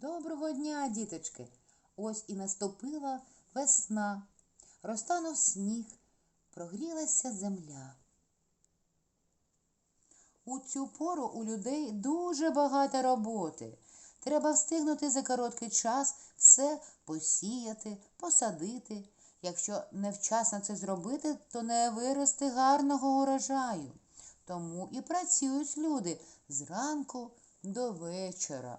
Доброго дня, діточки! Ось і наступила весна, розтанув сніг, прогрілася земля. У цю пору у людей дуже багато роботи. Треба встигнути за короткий час все посіяти, посадити. Якщо невчасно це зробити, то не вирости гарного урожаю. Тому і працюють люди зранку до вечора.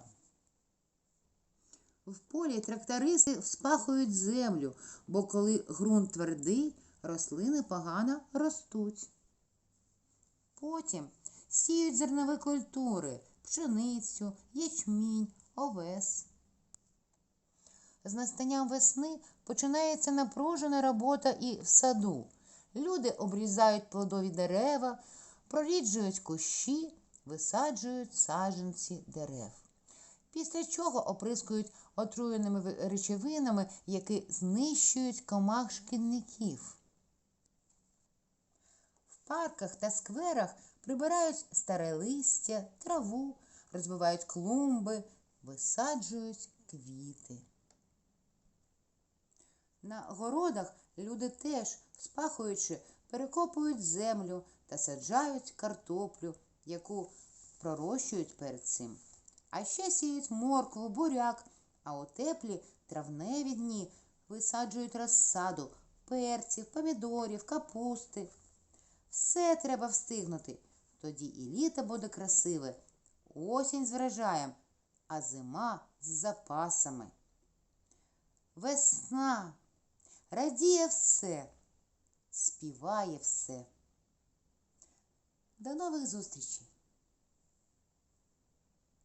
В полі трактористи вспахують землю, бо коли ґрунт твердий, рослини погано ростуть. Потім сіють зернові культури, пшеницю, ячмінь, овес. З настанням весни починається напружена робота і в саду. Люди обрізають плодові дерева, проріджують кущі, висаджують саджанці дерев. Після чого оприскують отруєними ви- речовинами, які знищують комах шкідників. В парках та скверах прибирають старе листя, траву, розбивають клумби, висаджують квіти. На городах люди теж, спахуючи, перекопують землю та саджають картоплю, яку пророщують перед цим. А ще сіють моркву, буряк, а у теплі травневі дні висаджують розсаду перців, помідорів, капусти. Все треба встигнути. Тоді і літо буде красиве, осінь з врожаєм, а зима з запасами. Весна радіє все, співає все. До нових зустрічей!